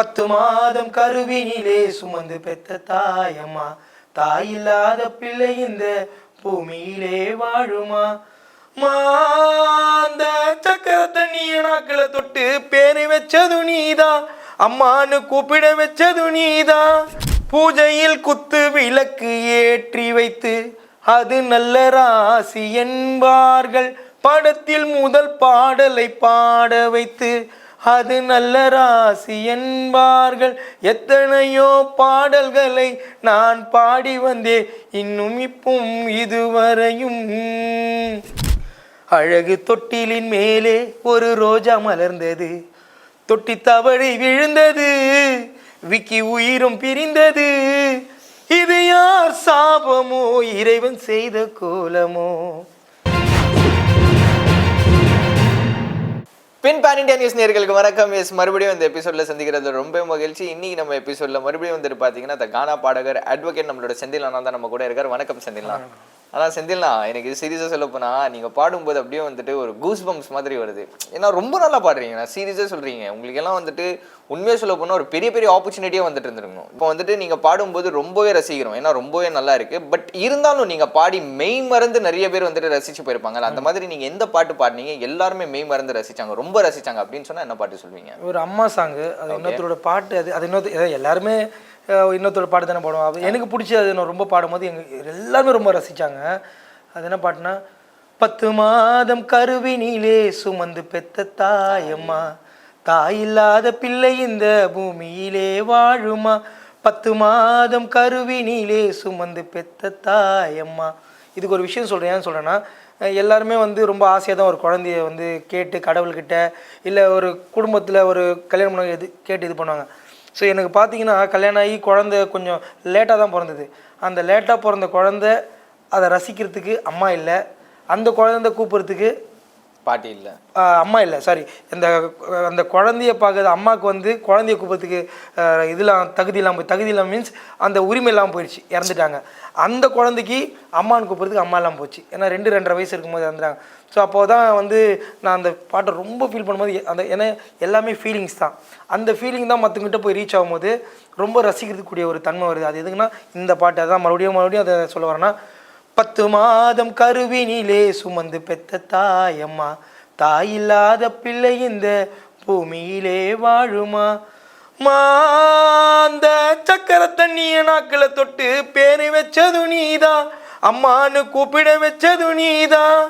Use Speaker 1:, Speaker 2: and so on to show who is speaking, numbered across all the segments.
Speaker 1: பத்து மாதம் கருவினிலே சுமந்து பெத்த தாயம்மா. தாயில்லாத பிள்ளை இந்த பூமியிலே வாழுமா? மாந்த சக்கர தண்ணிய நாக்களை தொட்டு பேரை வச்சது நீதான் அம்மான்னு கூப்பிட வச்சது நீதான் பூஜையில் குத்து விளக்கு ஏற்றி வைத்து அது நல்ல ராசி என்பார்கள். படத்தில் முதல் பாடலை பாட வைத்து அது நல்ல ராசி என்பார்கள். எத்தனையோ பாடல்களை நான் பாடி வந்தேன். இன்னும் இப்பும் இதுவரையும். அழகு தொட்டிலின் மேலே ஒரு ரோஜா மலர்ந்தது. தொட்டி தவழை விழுந்தது. விக்கி உயிரும் பிரிந்தது. இது யார் சாபமோ? இறைவன் செய்த கோலமோ?
Speaker 2: பின் பேன் இண்டியா நியூஸ் நேர்களுக்கு வணக்கம். எஸ் மறுபடியும் இந்த எபிசோட்ல சந்திக்கிறது ரொம்ப மகிழ்ச்சி. இன்னைக்கு நம்ம எபிசோட்ல மறுபடியும் வந்துட்டு பாத்தீங்கன்னா த கானா பாடகர் அட்வொகேட் நம்மளோட செந்தில் அண்ணா தான் நம்ம கூட இருக்காரு. வணக்கம் செந்தில்னா அதான் செந்தில்னா எனக்கு சீரியஸா சொல்ல போனா நீங்க பாடும்போது அப்படியே வந்துட்டு ஒரு கூஸ் பம்ப்ஸ் மாதிரி வருது. ஏன்னா ரொம்ப நல்லா பாடுறீங்க. நான் சீரியஸா சொல்றீங்க. உங்களுக்கு எல்லாம் வந்துட்டு உண்மையா சொல்ல போனா ஒரு பெரிய பெரிய ஆப்பர்ச்சுனிட்டியே வந்துட்டு இருந்திருக்கணும். இப்போ வந்துட்டு நீங்க பாடும்போது ரொம்பவே ரசிக்கிறோம். ஏன்னா ரொம்பவே நல்லா இருக்கு. பட் இருந்தாலும் நீங்க பாடி மெய் மறந்து நிறைய பேர் வந்துட்டு ரசிச்சு போயிருப்பாங்கல்ல அந்த மாதிரி நீங்க எந்த பாட்டு பாடுனீங்க? எல்லாருமே மெய் மறந்து ரசிச்சாங்க. ரொம்ப ரசிச்சாங்க. அப்படின்னு சொன்னா என்ன பாட்டு சொல்வீங்க?
Speaker 1: ஒரு அம்மா சாங்கு அது இன்னொருத்தரோட பாட்டு அது அது அதாவது எல்லாருமே இன்னொருத்தோட பாட்டு தானே பாடுவோம். அது எனக்கு பிடிச்சி அது நான் ரொம்ப பாடும்போது எங்கள் எல்லாருமே ரொம்ப ரசித்தாங்க அது என்ன பாட்டுனா பத்து மாதம் கருவினிலே சுமந்து பெத்த தாயம்மா தாயில்லாத பிள்ளை இந்த பூமியிலே வாழுமா? பத்து மாதம் கருவினிலே சுமந்து பெத்த தாயம்மா. இதுக்கு ஒரு விஷயம் சொல்கிறேன் ஏன் சொல்கிறேன்னா எல்லாருமே வந்து ரொம்ப ஆசையாக தான் ஒரு குழந்தைய வந்து கேட்டு கடவுள்கிட்ட இல்லை ஒரு குடும்பத்தில் ஒரு கல்யாணம் பண்ண இது கேட்டு இது பண்ணுவாங்க. ஸோ எனக்கு பார்த்தீங்கன்னா கல்யாணம் ஆகி குழந்த கொஞ்சம் லேட்டாக தான் பிறந்தது. அந்த லேட்டாக பிறந்த குழந்த அதை ரசிக்கிறதுக்கு அம்மா இல்லை. அந்த குழந்தை கூப்பிட்றதுக்கு
Speaker 2: பாட்டு இல்லை.
Speaker 1: அம்மா இல்லை சாரி இந்த அந்த குழந்தைய பார்க்குறது அம்மாவுக்கு வந்து குழந்தைய கூப்பிட்றதுக்கு இதெல்லாம் தகுதி இல்லாமல் போய் தகுதி இல்லாமல் மீன்ஸ் அந்த உரிமை இல்லாமல் போயிடுச்சு இறந்துட்டாங்க. அந்த குழந்தைக்கு அம்மான்னு கூப்பிட்றதுக்கு அம்மா இல்லாமல் போச்சு. ஏன்னா ரெண்டு ரெண்டரை வயசு இருக்கும்போது இறந்துட்டாங்க. ஸோ அப்போ தான் வந்து நான் அந்த பாட்டை ரொம்ப ஃபீல் பண்ணும்போது அந்த ஏன்னா எல்லாமே ஃபீலிங்ஸ் தான். அந்த ஃபீலிங் தான் மற்றவங்கிட்ட போய் ரீச் ஆகும்போது ரொம்ப ரசிக்கிறதுக்கூடிய ஒரு தன்மை வருது. அது எதுக்குன்னா இந்த பாட்டு அதான் மறுபடியும் மறுபடியும் அதை சொல்ல வரேன்னா பத்து மாதம் கருவினிலே சுமந்து பெத்த தாயம்மா. தாயில்லாத பிள்ளை இந்த பூமியிலே வாழுமா? மாந்த சக்கர தண்ணிய நாக்கில தொட்டு பேரை வச்சது நீதான் அம்மான்னு கூப்பிட வச்சது நீதான்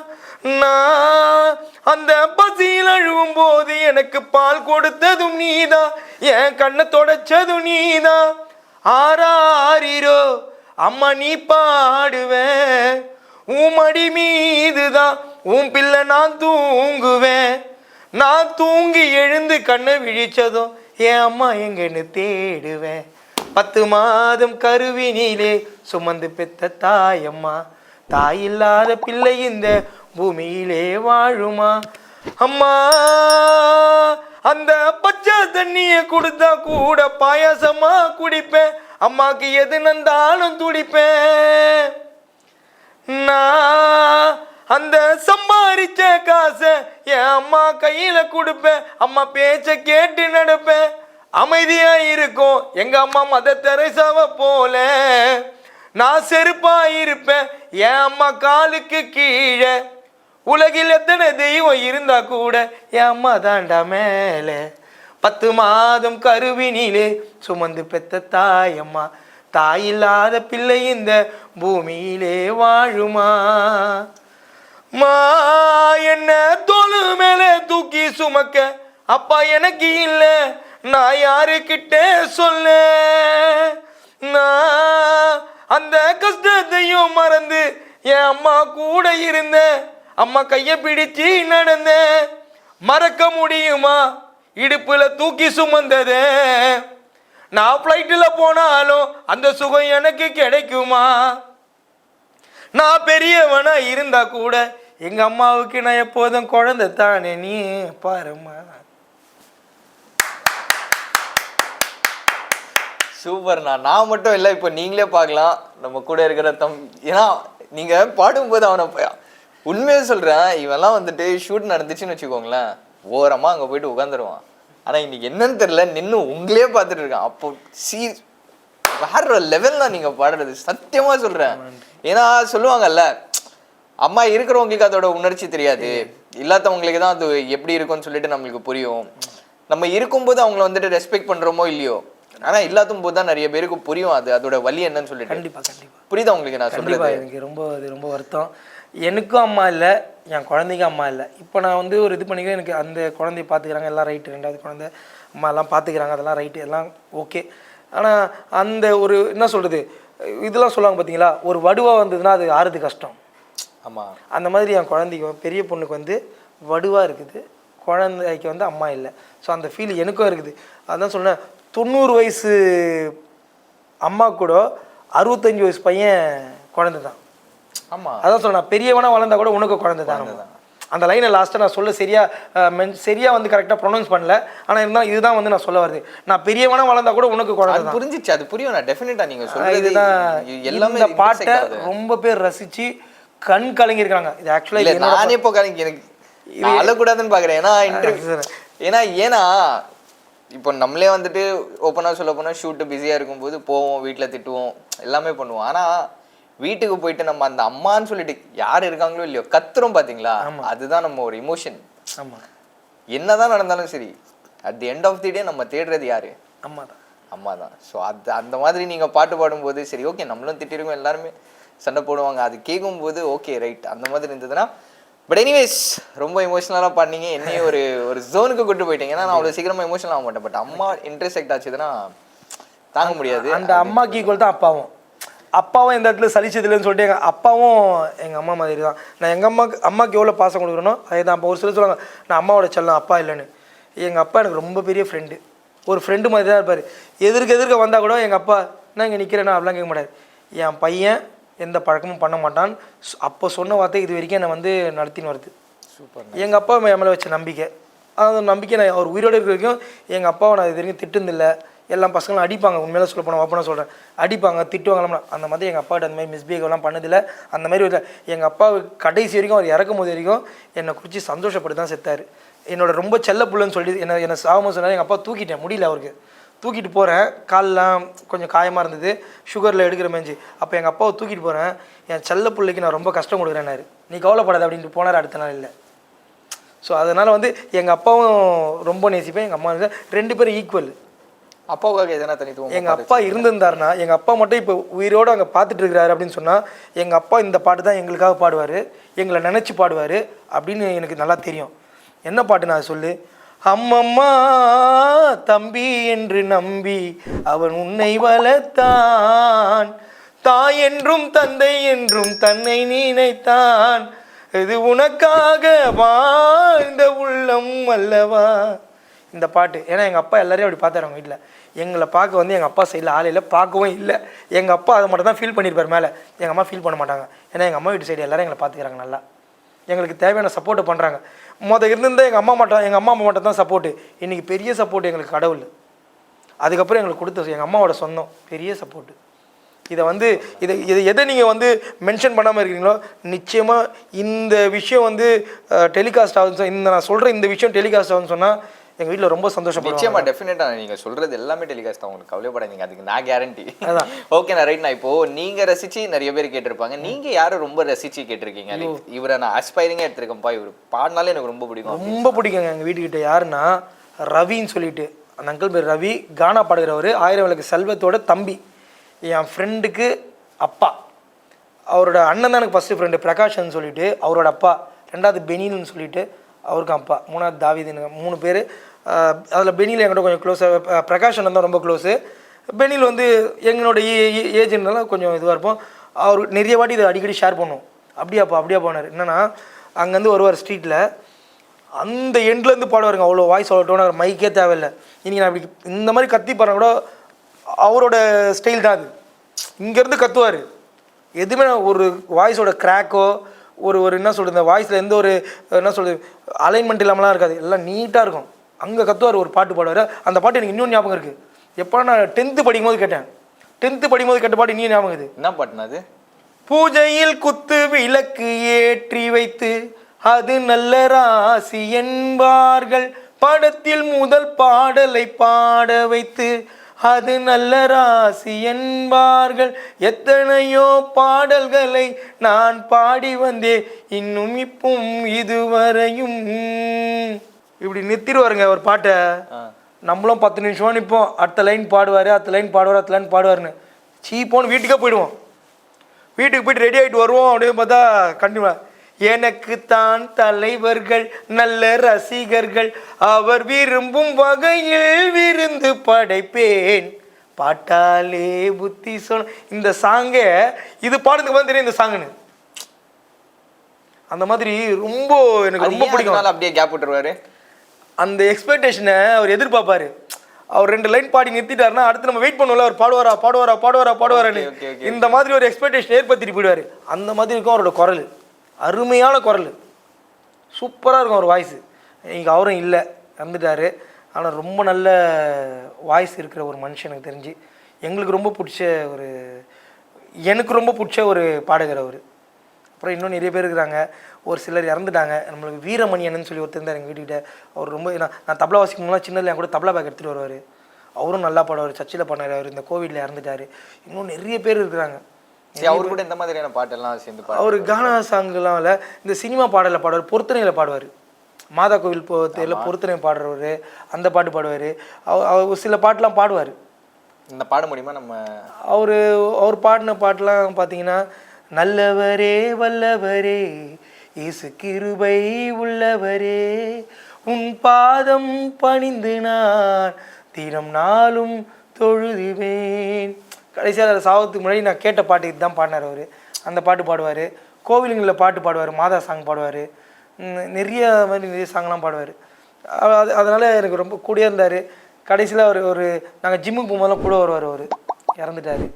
Speaker 1: நான் அந்த பசியில் அழுவும் போது எனக்கு பால் கொடுத்ததும் நீதான் என் கண்ணை தொடச்சதும் நீதான் ஆறாரிரோ அம்மா நீ பாடுவேன் உன் மடி மீதுதான் உன் பிள்ளை நான் தூங்குவேன். நான் தூங்கி எழுந்து கண்ணை விழிச்சதும் என் அம்மா எங்கன்னு தேடுவேன் பத்து மாதம் கருவினிலே சுமந்து பெத்த தாயம்மா. தாயில்லாத பிள்ளை இந்த பூமியிலே வாழுமா? அம்மா அந்த பச்சை தண்ணியை கொடுத்தா கூட பாயாசமா குடிப்பேன். அம்மாக்கு எது நந்தாலும் துடிப்பேன். நான் அந்த சம்பாரிச்ச காசை என் அம்மா கையில கொடுப்பேன். அம்மா பேச்ச கேட்டு நடப்பேன். அமைதியா இருக்கும். எங்க அம்மா மத தெரசாவை போல நான் செருப்பா இருப்பேன். என் அம்மா காலுக்கு கீழே உலகில் எத்தனை தெய்வம் இருந்தா கூட என் அம்மா தாண்டா மேலே. பத்து மாதம் கருவினிலே சுமந்து பெத்த தாயம்மா. தாயில்லாத பிள்ளை இந்த பூமியிலே வாழுமா? மா என்ன தோளு மேலே தூக்கி சுமக்க? அப்பா எனக்கு இல்ல நான் யாருக்கிட்ட சொல்ல? நான் அந்த கஷ்டத்தையும் மறந்து என் அம்மா கூட இருந்தேன். அம்மா கையை பிடிச்சு நடந்தேன். மறக்க முடியுமா? இடுப்புல தூக்கி சுமந்ததே. நான் ஃப்ளைட்டில் போனாலும் அந்த சுகம் எனக்கு கிடைக்குமா? நான் பெரியவனா இருந்தா கூட எங்க அம்மாவுக்கு நான் எப்போதும் குழந்தை தானே நீ பாருமா
Speaker 2: சூப்பர்ண்ணா. நான் மட்டும் இல்லை இப்போ நீங்களே பார்க்கலாம். நம்ம கூட இருக்கிற தம் ஏன்னா நீங்கள் பாடும்போது அவனை ப- உண்மையை சொல்கிறேன் இவன்லாம் வந்துட்டு ஷூட் நடந்துச்சுன்னு வச்சுக்கோங்களேன். ஓரமா அங்க போயிட்டு உட்காந்துருவான் ஆனா இன்னைக்கு என்னன்னு தெரியல நின்னு உங்களே பார்த்துட்டு இருக்கேன். அப்போ சீ வேற லெவல் தான் நீங்க பாடுறது. சத்தியமா சொல்றேன். ஏன்னா சொல்லுவாங்கல்ல அம்மா இருக்கிறவங்களுக்கு அதோட உணர்ச்சி தெரியாது. இல்லாதவங்களுக்கு தான் அது எப்படி இருக்கும்னு சொல்லிட்டு நம்மளுக்கு புரியும். நம்ம இருக்கும்போது அவங்கள வந்துட்டு ரெஸ்பெக்ட் பண்றோமோ இல்லையோ? ஆனா இல்லாத போது தான் நிறைய பேருக்கு புரியும் அது. அதோட வலி என்னன்னு சொல்லிட்டு.
Speaker 1: கண்டிப்பாக கண்டிப்பாக
Speaker 2: புரியுதா உங்களுக்கு நான்
Speaker 1: கண்டிப்பாக எனக்கு ரொம்ப அது ரொம்ப வருத்தம். எனக்கும் அம்மா இல்லை. என் குழந்தைக்கும் அம்மா இல்லை. இப்போ நான் வந்து ஒரு இது பண்ணிக்கிறேன். எனக்கு அந்த குழந்தைய பார்த்துக்கிறாங்க. எல்லாம் ரைட்டு ரெண்டாவது குழந்தை அம்மா எல்லாம் பார்த்துக்கிறாங்க. அதெல்லாம் ரைட்டு எல்லாம் ஓகே ஆனால் அந்த ஒரு என்ன சொல்கிறது இதெல்லாம் சொல்லுவாங்க பார்த்தீங்களா? ஒரு வடுவாக வந்ததுன்னா அது ஆறுது கஷ்டம்.
Speaker 2: ஆமா.
Speaker 1: அந்த மாதிரி என் குழந்தைக்கு பெரிய பொண்ணுக்கு வந்து வடுவாக இருக்குது. குழந்தைக்கு வந்து அம்மா இல்லை. ஸோ அந்த ஃபீல் எனக்கும் இருக்குது. அதான் சொன்னேன் தொண்ணூறு வயசு அம்மா கூட அறுபத்தஞ்சு வயசு பையன் குழந்தை தான்
Speaker 2: ஆமா.
Speaker 1: அதான் சொன்னேன் பெரியவனா வளர்ந்தா கூட உனக்கு குழந்தை தான். அந்த லைனை லாஸ்ட்டாக நான் சொல்ல சரியா அஹ், மென் சரியாக வந்து கரெக்டாக ப்ரொனவுன்ஸ் பண்ணல. ஆனால் இருந்தாலும் இதுதான் வந்து நான் சொல்ல வருது. நான் பெரியவனா வளர்ந்தா கூட உனக்கு குழந்தை
Speaker 2: புரிஞ்சிச்சு அது புரியும் நான் டெஃபினட்டா நீங்க
Speaker 1: ஆஹ்
Speaker 2: சொல்றது
Speaker 1: இதுதான்.
Speaker 2: இது எல்லாமே
Speaker 1: இந்த பாட்டை. ரொம்ப பேர் ரசிச்சு கண் கலங்கி இருக்காங்க இது ஆக்சுவலாக
Speaker 2: நானே இப்போ எனக்கு எனக்கு நான் அழக்கூடாதுன்னு பாக்குறேன். ஏன்னா இன்டர்வியூ ஏன்னா ஏன்னா இப்போ நம்மளே வந்துட்டு ஓப்பனாக சொல்ல போனால் ஷூட்டு பிஸியாக இருக்கும்போது போவோம் வீட்டில் திட்டுவோம் எல்லாமே பண்ணுவோம். ஆனா வீட்டுக்கு போயிட்டு நம்ம அந்த அம்மான்னு சொல்லிட்டு யார் இருக்காங்களோ இல்லையோ கத்துறோம் பாத்தீங்களா? அதுதான் நம்ம ஒரு இமோஷன்
Speaker 1: ஆமாம்
Speaker 2: என்னதான் நடந்தாலும் சரி at the end of the day நம்ம தேடுறது யாரு?
Speaker 1: அம்மா தான்
Speaker 2: அம்மா தான் ஸோ அது அந்த மாதிரி நீங்க பாட்டு பாடும்போது சரி ஓகே நம்மளும் திட்டிருக்கோம் எல்லாருமே சண்டை போடுவாங்க. அது கேட்கும்போது ஓகே ரைட் அந்த மாதிரி இருந்ததுன்னா பட் எனிவேஸ் ரொம்ப இமோஷனலாக பண்ணீங்க. என்னையும் ஒரு ஒரு ஜோனுக்கு கொண்டு போயிட்டீங்க. ஏன்னா நான் அவ்வளோ சீக்கிரமா இமோஷனல் ஆக மாட்டேன். பட் அம்மா இன்டர்செக்ட் ஆச்சுதுன்னா தாங்க முடியாது.
Speaker 1: அந்த அம்மாக்கு ஈக்குவல் தான் அப்பாவும். அப்பாவும் இந்த இடத்துல சலிச்சதில்லைன்னு சொல்லிட்டு எங்கள் அப்பாவும் எங்கள் அம்மா மாதிரி தான் நான் எங்கள் அம்மாக்கு அம்மாக்கு எவ்வளோ பாசம் கொடுக்குறனோ அதே தான் அப்போ ஒரு சிலர் சொல்லுவாங்க நான் அம்மாவோட செல்லம் அப்பா இல்லைன்னு. எங்கள் அப்பா எனக்கு ரொம்ப பெரிய ஃப்ரெண்டு ஒரு ஃப்ரெண்டு மாதிரி தான் இருப்பார். எதிர்க்க எதிர்க்க வந்தால் கூட எங்கள் அப்பா நான் இங்கே நிற்கிறேன்னா அப்படிலாம் கேட்க மாட்டார். என் பையன் எந்த பழக்கமும் பண்ண மாட்டான். அப்போ சொன்ன வார்த்தை இது வரைக்கும் என்னை வந்து நடத்தின்னு வருது.
Speaker 2: சூப்பர்
Speaker 1: எங்கள் அப்பா என் மேலே வச்ச நம்பிக்கை. அந்த நம்பிக்கை நான் அவர் உயிரோடு இருக்கிற வரைக்கும் எங்கள் அப்பாவை நான் இது வரைக்கும் திட்டுந்தில்லை எல்லா பசங்களும் அடிப்பாங்க. உண்மையில சொல்ல போனால் ஓப்பனாக சொல்கிறேன் அடிப்பாங்க திட்டுவாங்களாம் அந்த மாதிரி எங்கள் அப்பாட்ட அந்த மாதிரி மிஸ்பிஹேவ்லாம் பண்ணதில்லை. அந்த மாதிரி ஒரு எங்கள் அப்பா கடைசி வரைக்கும் அவர் இறக்கும் போது வரைக்கும் என்னை குறித்து சந்தோஷப்பட்டு தான் செத்தார். என்னோட ரொம்ப செல்ல புள்ளன்னு சொல்லி என்ன என்னை சாகும்போது சொன்னார் எங்கள் அப்பா தூக்கிட்டேன். முடியல அவருக்கு. தூக்கிட்டு போகிறேன் கால்லாம் கொஞ்சம் காயமாக இருந்தது. சுகரில் எடுக்கிற மேஞ்சி. அப்போ எங்கள் அப்பாவை தூக்கிட்டு போகிறேன் என் செல்ல பிள்ளைக்கு நான் ரொம்ப கஷ்டம் கொடுக்குறேன்னாரு. நீ கவலைப்படாத அப்படின்ட்டு போனார் அடுத்த நாள் இல்லை. ஸோ அதனால் வந்து எங்கள் அப்பாவும் ரொம்ப நேசிப்பேன். எங்கள் அம்மா ரெண்டு பேரும் ஈக்குவல்
Speaker 2: அப்பாவுக்காக எதனா தனித்துவம்
Speaker 1: எங்கள் அப்பா இருந்திருந்தாருன்னா எங்கள் அப்பா மட்டும் இப்போ உயிரோடு அங்கே பார்த்துட்டு இருக்கிறாரு அப்படின்னு சொன்னால் எங்கள் அப்பா இந்த பாட்டு தான் எங்களுக்காக பாடுவார் எங்களை நினச்சி பாடுவார் அப்படின்னு எனக்கு நல்லா தெரியும். என்ன பாட்டு நான் சொல்லு. அம்மம்மா தம்பி என்று நம்பி அவன் உன்னை வளர்த்தான். தாய் என்றும் தந்தை என்றும் தன்னை நினைத்தான். இது உனக்காக வாழ்ந்த உள்ளம் அல்லவா? இந்த பாட்டு. ஏன்னா எங்கள் அப்பா எல்லாரையும் அப்படி பார்த்தாரு அவங்க வீட்டில் எங்களை பார்க்க வந்து எங்கள் அப்பா சைடில் ஆள் இல்லை பார்க்கவும் இல்லை. எங்கள் அப்பா அதை மட்டும் தான் ஃபீல் பண்ணியிருப்பார் மேலே. எங்கள் அம்மா ஃபீல் பண்ண மாட்டாங்க. ஏன்னா எங்கள் அம்மா வீட்டு சைடு எல்லோரும் எங்களை பார்த்துக்கிறாங்க நல்லா. எங்களுக்கு தேவையான சப்போர்ட்டை பண்ணுறாங்க மொதல் இருந்திருந்தால் எங்கள் அம்மா மட்டும் எங்கள் அம்மா அம்மா மட்டும் தான் சப்போர்ட்டு இன்றைக்கி பெரிய சப்போர்ட் எங்களுக்கு கடவுள். அதுக்கப்புறம் எங்களுக்கு கொடுத்த எங்கள் அம்மாவோட சொந்தம் பெரிய சப்போர்ட்டு இதை வந்து இதை இதை எதை நீங்கள் வந்து மென்ஷன் பண்ணாமல் இருக்கிறீங்களோ நிச்சயமாக இந்த விஷயம் வந்து டெலிகாஸ்ட் ஆகுது இந்த நான் சொல்கிற இந்த விஷயம் டெலிகாஸ்ட் ஆகுதுன்னு சொன்னால் எங்கள் வீட்டில் ரொம்ப சந்தோஷப்படுவாங்க.
Speaker 2: நிச்சயமா டெஃபினட்டா நீங்க சொல்றது எல்லாமே டெலிகாஸ்ட் தான். உங்களுக்கு கவலைப்படாதீங்க அதுக்கு நான் கேரண்டி
Speaker 1: அதான்.
Speaker 2: ஓகே நான் ரைட் நான் இப்போ நீங்க ரசிச்சு நிறைய பேர் கேட்டிருப்பாங்க. நீங்க யாரை ரொம்ப ரசிச்சு கேட்டிருக்கீங்க? இவரை நான் அஸ்பைரிங்கா எடுத்திருக்கேன்ப்பா. இவர் பாடினாலே எனக்கு ரொம்ப பிடிக்கும்
Speaker 1: ரொம்ப பிடிக்குங்க எங்கள் வீட்டுக்கிட்ட யாருன்னா ரவின்னு சொல்லிட்டு. அந்த அங்கிள் பேர் ரவி. கானா பாடுகிறவர். ஆயிரம் விளக்கு செல்வத்தோட தம்பி. என் ஃப்ரெண்டுக்கு அப்பா. அவரோட அண்ணன் தான் எனக்கு ஃபஸ்ட்டு ஃப்ரெண்டு பிரகாஷன் சொல்லிட்டு அவரோட அப்பா. ரெண்டாவது பெனின்னு சொல்லிட்டு அவருக்கு அப்பா. மூணாவது தாவிதுன்னு. மூணு பேர். அதில் பெனியில் என்கிட்ட கொஞ்சம் க்ளோஸாக பிரகாஷ் அண்ணன் தான் ரொம்ப க்ளோஸு பெனில் வந்து எங்களோட ஏஜென்ட்னால கொஞ்சம் இதுவாக இருப்போம். அவர் நிறைய வாட்டி இதை அடிக்கடி ஷேர் பண்ணுவோம் அப்படியாப்பா அப்படியா போனார். என்னென்னா அங்கேருந்து வருவார் ஸ்ட்ரீட்டில் அந்த எண்ட்லேருந்து பாடுவாருங்க. அவ்வளோ வாய்ஸ் அவ்வளோ டோனாக மைக்கே தேவையில்லை. இன்றைக்கி நான் அப்படி இந்த மாதிரி கத்தி பாருங்க கூட அவரோட ஸ்டைல் தான் அது. இங்கேருந்து கத்துவார். எதுவுமே ஒரு வாய்ஸோட க்ராக்கோ ஒரு ஒரு என்ன சொல்கிறது இந்த வாய்ஸில் எந்த ஒரு என்ன சொல்கிறது அலைன்மெண்ட் இல்லாமலாம் இருக்காது. எல்லாம் நீட்டாக இருக்கும். அங்கே கத்துவார் ஒரு பாட்டு பாடுவார். அந்த பாட்டு எனக்கு இன்னும் ஞாபகம் இருக்குது எப்போ நான் டென்த்து படிக்கும்போது கேட்டேன். டென்த்து படிக்கும்போது கேட்ட பாட்டு இன்னும் ஞாபகம் இருக்குது
Speaker 2: என்ன பாட்டுனா அது?
Speaker 1: பூஜையில் குத்து விளக்கு ஏற்றி வைத்து அது நல்ல ராசி என்பார்கள். படத்தில் முதல் பாடலை பாட வைத்து அது நல்ல ராசி என்பார்கள். எத்தனையோ பாடல்களை நான் பாடி வந்தேன் இன்னும் இப்பும் இதுவரையும் இப்படி நிறுத்திடுவாருங்க ஒரு பாட்டை. நம்மளும் பத்து நிமிஷம் நிற்போம் அடுத்த லைன் பாடுவார் அடுத்த லைன் பாடுவார் அடுத்த லைன் பாடுவார்னு சீப்போன்னு வீட்டுக்கே போயிடுவோம். வீட்டுக்கு போயிட்டு ரெடி ஆகிட்டு வருவோம் அப்படின்னு பார்த்தா கண்டிப்பா. எனக்கு தான் தலைவர்கள் நல்ல ரசிகர்கள். அவர் விரும்பும் வகையில் விருந்து படைப்பேன். பாட்டாலே புத்தி சொல். இந்த சாங்கை இது பாடுறதுக்கு வந்து தெரியும் இந்த சாங்குன்னு அந்த மாதிரி ரொம்ப எனக்கு ரொம்ப பிடிக்கும்.
Speaker 2: அப்படியே கேப் விட்டுருவாரு?
Speaker 1: அந்த எக்ஸ்பெக்டேஷனை அவர் எதிர்பார்ப்பாரு. அவர் ரெண்டு லைன் பாடி நிறுத்திட்டாருன்னா அடுத்து நம்ம வெயிட் பண்ணுவோம்ல அவர் பாடுவாரா பாடுவாரா பாடுவாரா பாடுவாரான்னு. இந்த மாதிரி ஒரு எக்ஸ்பெக்டேஷன் ஏற்படுத்திட்டு போயிடுவாரு. அந்த மாதிரி இருக்கும் அவரோட குரல். அருமையான குரல். சூப்பராக இருக்கும் அவர் வாய்ஸ் இன்னைக்கு அவரும் இல்லை இறந்துட்டாரு. ஆனால் ரொம்ப நல்ல வாய்ஸ் இருக்கிற ஒரு மனுஷன் எனக்கு தெரிஞ்சு. எங்களுக்கு ரொம்ப பிடிச்ச ஒரு எனக்கு ரொம்ப பிடிச்ச ஒரு பாடகர் அவர். அப்புறம் இன்னும் நிறைய பேர் இருக்கிறாங்க. ஒரு சிலர் இறந்துட்டாங்க. நம்மளுக்கு வீரமணியன்னு சொல்லி ஒருத்தர் இருந்தார் எங்கள் வீட்டுக்கிட்ட. அவர் ரொம்ப நான் நான் தபலா வாசிக்கணும்லாம் சின்னதில் என் கூட தபலா பேக் எடுத்துகிட்டு வருவார். அவரும் நல்லா பாடுவார் சர்ச்சில் பண்ணார் அவர் இந்த கோவிலில் இறந்துட்டார். இன்னும் நிறைய பேர் இருக்கிறாங்க.
Speaker 2: அவர் கூட இந்த மாதிரியான பாட்டெல்லாம் சேர்ந்து
Speaker 1: அவர் கானா சாங்குலாம் இல்லை இந்த சினிமா பாடலில் பாடுவார் பொருத்தனையில் பாடுவார். மாதா கோவில் தேரில் பொருத்தனை பாடுறவர் அந்த பாட்டு பாடுவார். அவர் சில பாட்டுலாம் பாடுவார்.
Speaker 2: இந்த பாட முடியுமா நம்ம?
Speaker 1: அவர் அவர் பாடின பாட்டெலாம் பார்த்தீங்கன்னா நல்லவரே வல்லவரே இயேசு கிருபை உள்ளவரே உன் பாதம் பணிந்து நான் தினம் நாளும் தொழுதுவேன். கடைசியாக அதில் சாவத்துக்கு முன்னாடி நான் கேட்ட பாட்டு இதுதான் பாடினார் அவர். அந்த பாட்டு பாடுவார். கோவிலுங்களில் பாட்டு பாடுவார் மாதா சாங் பாடுவார். நிறைய மாதிரி நிறைய சாங்லாம் பாடுவார். அது அதனால் எனக்கு ரொம்ப கூடயே இருந்தார். கடைசியில் அவர் ஒரு நாங்கள் ஜிம்முக்கு போகும்போதெல்லாம் கூட வருவார் அவர். இறந்துட்டார்.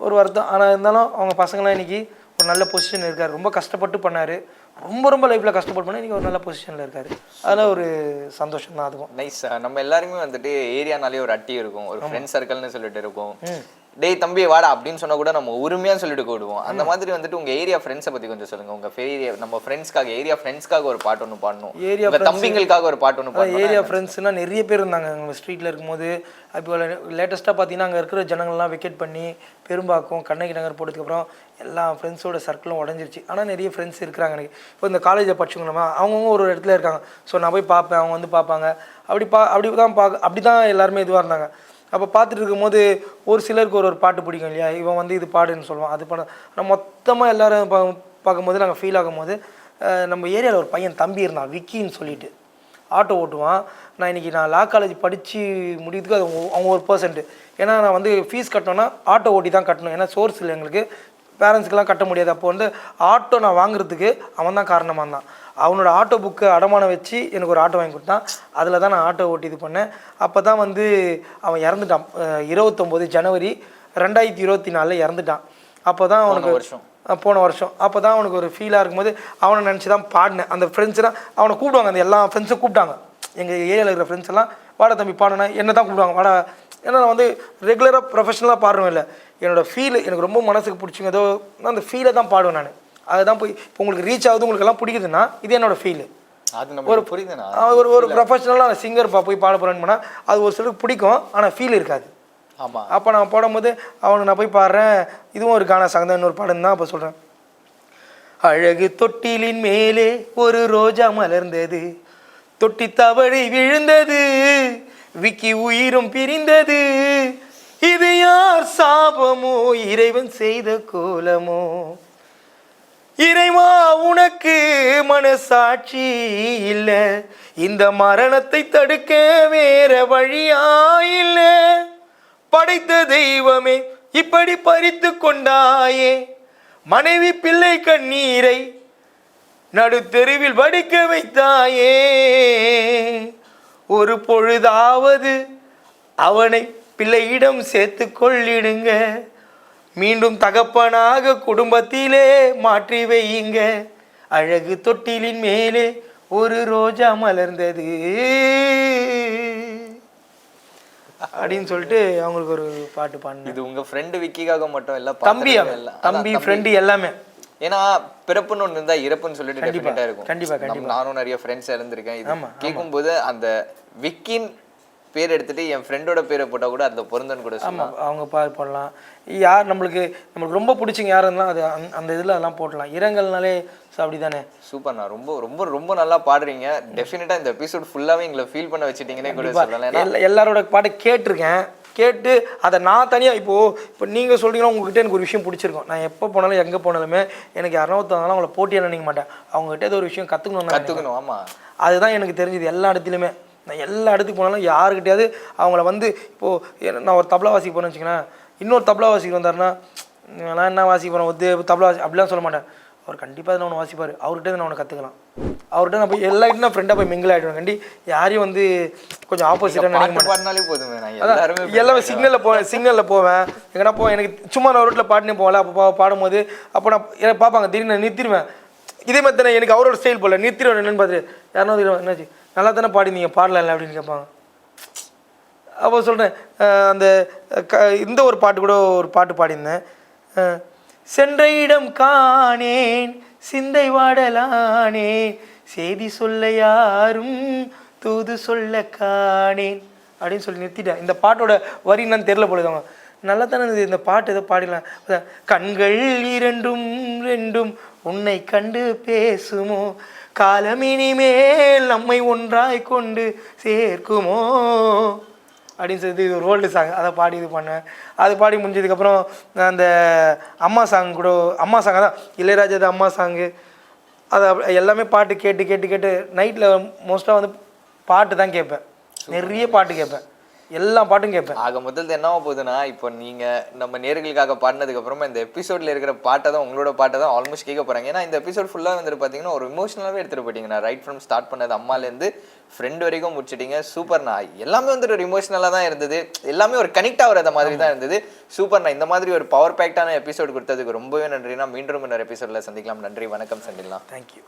Speaker 1: ஒரு வருத்தம் ஆனால் இருந்தாலும் அவங்க பசங்களாம் இன்றைக்கி ஒரு நல்ல பொசிஷன் இருக்கார். ரொம்ப கஷ்டப்பட்டு பண்ணார். ரொம்ப ரொம்ப லைஃப்பில் கஷ்டப்பட்டு பண்ண இன்னைக்கு ஒரு நல்ல பொசிஷனில் இருக்கார். அதெல்லாம் ஒரு சந்தோஷம் தான் அதுவும்
Speaker 2: நைஸ் நம்ம எல்லாருமே வந்துட்டு ஏரியானாலே ஒரு அட்டி இருக்கும் ஒரு ஃப்ரெண்ட் சர்க்கிள்னு சொல்லிட்டு இருக்கும். டேய் தம்பி வாடா அப்படின்னு சொன்னா கூட நம்ம உரிமையா சொல்லிட்டு கூடுவோம் அந்த மாதிரி வந்துட்டு உங்க ஏரியா ஃப்ரெண்ட்ஸை பத்தி கொஞ்சம் சொல்லுங்க. உங்க ஏரியா நம்ம ஃப்ரெண்ட்ஸ்க்காக ஏரியா ஃப்ரெண்ட்ஸ்க்காக ஒரு பாட்டு ஒன்று பாடணும். உங்க தம்பிங்களுக்காக ஒரு பாட்டு ஒன்று பாடணும்.
Speaker 1: ஏரியா ஃப்ரெண்ட்ஸ்னால் நிறைய பேர் இருந்தாங்க. எங்கள் ஸ்ட்ரீட்டில் இருக்கும்போது இப்போ லேட்டஸ்ட்டாக பார்த்தீங்கன்னா அங்கே இருக்கிற ஜனங்கள்லாம் வெக்கேட் பண்ணி பெரும்பாக்கம் கண்ணகி நகர் போட்டதுக்கப்புறம் எல்லா ஃப்ரெண்ட்ஸோட சர்க்கிளும் உடஞ்சிருச்சு. ஆனால் நிறைய ஃப்ரெண்ட்ஸ் இருக்கிறாங்க எனக்கு. இப்போ இந்த காலேஜில் படிச்சவங்க அவங்கவுங்க ஒரு இடத்துல இருக்காங்க. ஸோ நான் போய் பார்ப்பேன் அவங்க வந்து பார்ப்பாங்க அப்படி பா அப்படி தான் பார்க்க அப்படி தான் எல்லாருமே இதுவாக இருந்தாங்க. அப்போ பார்த்துட்டு இருக்கும்போது ஒரு சிலருக்கு ஒரு ஒரு பாட்டு பிடிக்கும் இல்லையா? இவன் வந்து இது பாடுன்னு சொல்லுவான். அது பாட ஆனால் மொத்தமாக எல்லோரும் பா பார்க்கும்போது நாங்கள் ஃபீல் ஆகும்போது நம்ம ஏரியாவில் ஒரு பையன் தம்பி இருந்தான் விக்கின்னு சொல்லிட்டு. ஆட்டோ ஓட்டுவான். நான் இன்றைக்கி நான் லா காலேஜ் படித்து முடிக்கிறதுக்கு அது அவங்க- ஒரு பர்சன்ட்டு ஏன்னா நான் வந்து ஃபீஸ் கட்டணும்னா ஆட்டோ ஓட்டி தான் கட்டணும். ஏன்னா சோர்ஸ் இல்லை எங்களுக்கு. பேரண்ட்ஸ்க்கெலாம் கட்ட முடியாது. அப்போ வந்து ஆட்டோ நான் வாங்குறதுக்கு அவன் தான் காரணமாக இருந்தான். அவனோட ஆட்டோ புக்கு அடமானம் வச்சு எனக்கு ஒரு ஆட்டோ வாங்கி கொடுத்தான். அதில் தான் நான் ஆட்டோ ஓட்டி இது பண்ணேன். அப்போ தான் வந்து அவன் இறந்துட்டான். இருபத்தொம்போது ஜனவரி ரெண்டாயிரத்தி இருபத்தி நாலில் இறந்துட்டான். அப்போ தான் அவனுக்கு
Speaker 2: வருஷம்.
Speaker 1: போன வருஷம். அப்போ தான் அவனுக்கு ஒரு ஃபீலாக இருக்கும்போது அவனை நினச்சி தான் பாடினேன். அந்த ஃப்ரெண்ட்ஸ்லாம் அவனை கூப்பிடுவாங்க. அந்த எல்லா ஃப்ரெண்ட்ஸும் கூப்பிட்டாங்க. எங்கள் ஏரியாவில் இருக்கிற ஃப்ரெண்ட்ஸ் எல்லாம் வாடா தம்பி பாடுனா என்ன தான் கூப்பிடுவாங்க வாடா. ஏன்னா நான் வந்து ரெகுலராக ப்ரொஃபஷனலாக பாடுறேன் இல்லை. என்னோடய ஃபீல் எனக்கு ரொம்ப மனசுக்கு பிடிச்சிங்க. ஏதோ நான் அந்த ஃபீலை தான் பாடுவேன் நான். அதுதான் போய் இப்போ உங்களுக்கு ரீச் ஆகுது உங்களுக்கு எல்லாம் பிடிக்குதுன்னா இது என்னோட ஃபீல்
Speaker 2: அது நம்ம புரியுதுண்ணா.
Speaker 1: ஒரு ஒரு ப்ரொஃபஷனலாக சிங்கர் பா போய் பாட போகிறேன்னு அது ஒரு சிலருக்கு பிடிக்கும் ஆனால் ஃபீல் இருக்காது.
Speaker 2: ஆமா.
Speaker 1: அப்போ நான் போடும்போது அவனுக்கு நான் போய் பாடுறேன் இதுவும் ஒரு கானா சாங் தான் இன்னொரு பாடம் தான் அப்போ சொல்கிறேன் அழகு தொட்டிலின் மேலே ஒரு ரோஜா மலர்ந்தது. தொட்டி தவழை விழுந்தது. விக்கி உயிரும் பிரிந்தது. இது யார் சாபமோ இறைவன் செய்த கோலமோ? இறைவா உனக்கு மனசாட்சி இல்ல. இந்த மரணத்தை தடுக்க வேற வழியா இல்ல. படைத்த தெய்வமே இப்படி பறித்து கொண்டாயே. மனைவி பிள்ளை கண்ணீரை நடுத்தெருவில் வடிக்க வைத்தாயே. ஒரு பொழுதாவது அவனை பிள்ளையிடம் சேர்த்து கொள்ளிடுங்க. மீண்டும் தகப்பனாக குடும்பத்திலே மாற்றி வையுங்க. அழகு தொட்டிலின் மேலே ஒரு ரோஜா மலர்ந்தது. அப்படின்னு சொல்லிட்டு அவங்களுக்கு ஒரு பாட்டு பாடினேன்.
Speaker 2: இது உங்க ஃப்ரெண்டு விக்கிக்காக மட்டும் இல்ல
Speaker 1: தம்பி. தம்பி. ஃப்ரெண்டு எல்லாமே.
Speaker 2: ஏன்னா பிறப்புன்னு ஒண்ணு இருந்தா இறப்புன்னு சொல்லிட்டு டெஃபினட்டா இருக்கும்.
Speaker 1: கண்டிப்பா,
Speaker 2: நம்ம- நானும் நிறைய ஃப்ரெண்ட்ஸ் இழந்திருக்கேன் இது கேட்கும்போது அந்த விக்கின் பேர் எடுத்துட்டு என் ஃப்ரெண்டோட பேரை போட்டா கூட அந்த பொருந்தன் கூட
Speaker 1: ஆமாம் அவங்க பா போடலாம். யார் நம்மளுக்கு நம்மளுக்கு ரொம்ப பிடிச்சிங்க யார் இருந்தாலும் அது அந்த- இதில் அதெல்லாம் போடலாம். இரங்கல்னாலே அப்படி தானே
Speaker 2: சூப்பர்ண்ணா ரொம்ப ரொம்ப ரொம்ப நல்லா பாடுறீங்க. டெஃபினட்டா இந்த எபிசோட் ஃபுல்லாவே எங்களை ஃபீல் பண்ண வச்சிட்டீங்கன்னே கூட சொல்லலாம்.
Speaker 1: எல்லாரோட பாட்டை கேட்டிருக்கேன். கேட்டு அதை நான் தனியாக இப்போது இப்போ நீங்கள் சொல்றீங்கன்னா உங்ககிட்ட எனக்கு ஒரு விஷயம் பிடிச்சிருக்கும். நான் எப்போ போனாலும் எங்கே போனாலுமே எனக்கு யாரோ ஒருத்தவங்களாம் அவங்கள போட்டியாக நினைக்க மாட்டேன். அவங்ககிட்ட ஏதோ ஒரு விஷயம் கற்றுக்கணும்
Speaker 2: கத்துக்கணும் ஆமா.
Speaker 1: அதுதான் எனக்கு தெரிஞ்சது எல்லா இடத்துலையுமே. நான் எல்லா இடத்துக்கு போனாலும் யாருக்கிட்டையாவது அவங்கள வந்து இப்போது நான் ஒரு தபலா வாசிக்க போறேன்னு வச்சுக்கோங்களேன். இன்னொரு தபலா வாசிக்க வந்தாருன்னா நான் என்ன வாசிக்க போகிறேன் ஒத்து தபலா வாசி அப்படிலாம் சொல்ல மாட்டேன். அவர் கண்டிப்பாக நான் ஒன்று வாசிப்பார். அவர்கிட்ட நான் ஒன்று கற்றுக்கலாம் அவர்கிட்ட நான் போய் எல்லாருக்கிட்டும் நான் ஃப்ரெண்டாக போய் மிங்கிள் ஆகிடுவேன் கண்டி யாரையும் வந்து கொஞ்சம் ஆப்போசிட்டாக நினைக்க மாட்டேன்.
Speaker 2: போதுமே நான்
Speaker 1: எல்லாமே சிக்னலில் போவேன் சிக்னலில் போவேன். எங்கன்னா போவேன் எனக்கு சும்மா நான் ரோட்டில் பாட்டுனே போகல. அப்போ பா- பாடும்போது அப்போ நான் எனக்கு பார்ப்பாங்க திடீர்னு நான் நிறுத்திடுவேன். இதே மாதிரி தானே எனக்கு அவரோட ஸ்டைல் போல. நிறுத்திடுவேன் என்னன்னு பார்த்துட்டு இருவா- என்னாச்சு நல்லா தானே பாடினீங்க பாடல அப்படின்னு கேட்பாங்க. அப்போ சொல்கிறேன் அந்த க இந்த ஒரு பாட்டு கூட ஒரு பாட்டு பாடியிருந்தேன். சென்ற இடம் காணேன் சிந்தை வாடலானே. செய்தி சொல்ல யாரும் தூது சொல்ல காணேன். அப்படின்னு சொல்லி நிறுத்திட்டேன். இந்த பாட்டோட வரி நான் தெரில போலுதாங்க நல்லா தானே இருந்தது. இந்த பாட்டு ஏதோ பாடிடலாம். கண்கள் இரண்டும் ரெண்டும் உன்னை கண்டு பேசுமோ? காலம் இனிமேல் நம்மை ஒன்றாய் கொண்டு சேர்க்குமோ? அப்படின்னு சொல்லிட்டு இது ஒரு ஓல்டு சாங் அதை பாடி இது பண்ணேன். அது பாடி முடிஞ்சதுக்கப்புறம் அந்த அம்மா சாங் கூட அம்மா சாங் தான் இளையராஜா அம்மா சாங்கு அது எல்லாமே பாட்டு கேட்டு கேட்டு கேட்டு நைட்டில் மோஸ்ட்டாக வந்து பாட்டு தான் கேட்பேன். நிறைய பாட்டு கேட்பேன். எல்லா பாட்டும் கேட்பேன்.
Speaker 2: ஆக மொத்தத்தில் என்னவா போகுதுன்னா இப்போ நீங்க நம்ம நேர்களுக்காக பாடினதுக்கு அப்புறமா இந்த எபிசோட்ல இருக்கிற பாட்டை தான் உங்களோட பாட்டை தான் ஆல்மோஸ்ட் கேட்க போறாங்க. ஏன்னா இந்த எபிசோட் ஃபுல்லா வந்துட்டு பாத்தீங்கன்னா ஒரு இமோஷனலாவே எடுத்துட்டு போயிட்டீங்க. நான் ரைட் ஃப்ரம் ஸ்டார்ட் பண்ணது அம்மால இருந்து ஃப்ரெண்ட் வரைக்கும் முடிச்சிட்டீங்க. சூப்பர்ண்ணா எல்லாமே வந்துட்டு ஒரு இமோஷனலாக தான் இருந்தது. எல்லாமே ஒரு கனெக்ட் ஆகுறத மாதிரி தான் இருந்தது. சூப்பர்ண்ணா இந்த மாதிரி ஒரு பவர் பேக்டான எபிசோட் கொடுத்ததுக்கு ரொம்பவே நன்றினா மீண்டும் இன்னொரு எபிசோட்ல சந்திக்கலாம். நன்றி வணக்கம் சந்திக்கலாம்
Speaker 1: தேங்க்யூ